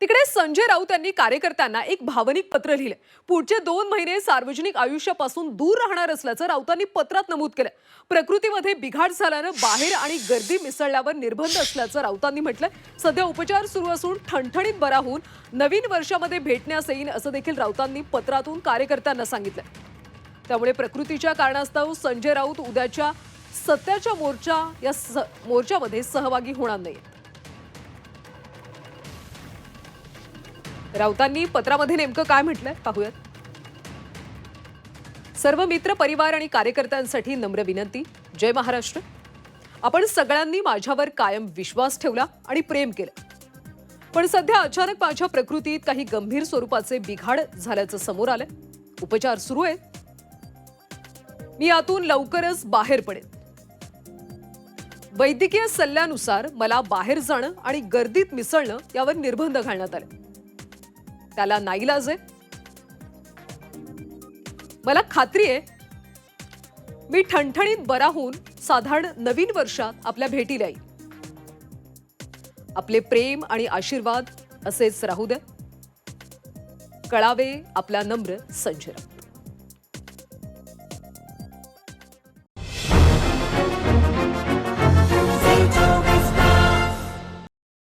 तिकडे संजय राऊत यांनी कार्यकर्त्यांना एक भावनिक पत्र लिहिलं. पुढचे दोन महिने सार्वजनिक आयुष्यापासून दूर राहणार असल्याचं राऊतांनी पत्रात नमूद केलं. प्रकृतीमध्ये बिघाड झाल्यानं बाहेर आणि गर्दी मिसळल्यावर निर्बंध असल्याचं राऊतांनी म्हटलं. सध्या उपचार सुरू असून ठणठणीत बरा होऊन नवीन वर्षामध्ये भेटण्यास येईन असं देखील राऊतांनी पत्रातून कार्यकर्त्यांना सांगितलं. त्यामुळे प्रकृतीच्या कारणास्तव संजय राऊत उद्याच्या सत्याच्या मोर्चा या स- मोर्चामध्ये सहभागी होणार नाही राऊतांनी पत्रामध्ये नेमकं काय म्हटलंय? पाहूयात. सर्व मित्र परिवार आणि कार्यकर्त्यांसाठी नम्र विनंती. जय महाराष्ट्र. आपण सगळ्यांनी माझ्यावर कायम विश्वास ठेवला आणि प्रेम केलं. पण सध्या अचानक माझ्या प्रकृतीत काही गंभीर स्वरूपाचे बिघाड झाल्याचं समोर आलंय. उपचार सुरू आहेत. मी यातून लवकरच बाहेर पडेन. वैद्यकीय सल्ल्यानुसार मला बाहेर जाणं आणि गर्दीत मिसळणं यावर निर्बंध घालण्यात आले. त्याला नाईलाज आहे. मला खात्री आहे मी ठणठणीत बरा होऊन साधारण नवीन वर्षात आपल्या भेटीला येईल आपले प्रेम आणि आशीर्वाद असेच राहू द्या. कळावे आपला नम्र संजय राऊत